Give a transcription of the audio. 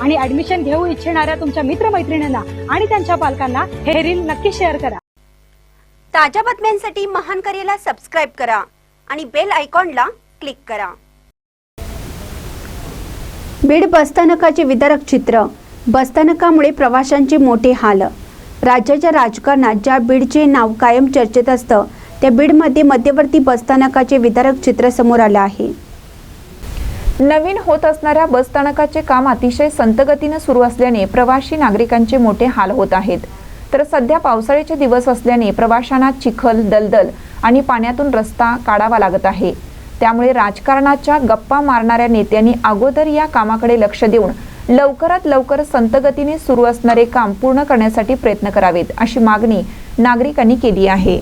आणि ऍडमिशन घेऊ इच्छिणाऱ्या तुमच्या मित्रमैत्रिणींना आणि त्यांच्या पालकांना हे रील नक्की शेअर करा. ताज्या बातम्यांसाठी महान करेला सबस्क्राईब करा आणि बेल आयकॉनला क्लिक करा. बीड बसस्थानकाचे विदारक चित्र. बसस्थानकामुळे प्रवाशांचे मोठे हाल. राज्याच्या राजकारणात ज्या बीडचे नाव कायम चर्चेत असतं त्या बीडमध्ये मध्यवर्ती बसस्थानकाचे विदारक चित्र समोर आलं आहे. नवीन होत असणाऱ्या बसस्थानकाचे काम अतिशय संतगतीनं सुरू असल्याने प्रवासी नागरिकांचे मोठे हाल होत आहेत. तर सध्या पावसाळ्याचे दिवस असल्याने प्रवाशांना चिखल दलदल आणि पाण्यातून रस्ता काढावा लागत आहे. त्यामुळे राजकारणाच्या गप्पा मारणाऱ्या नेत्यांनी अगोदर या कामाकडे लक्ष देऊन लवकरात लवकर संतगतीने सुरू असणारे काम पूर्ण करण्यासाठी प्रयत्न करावेत अशी मागणी नागरिकांनी केली आहे.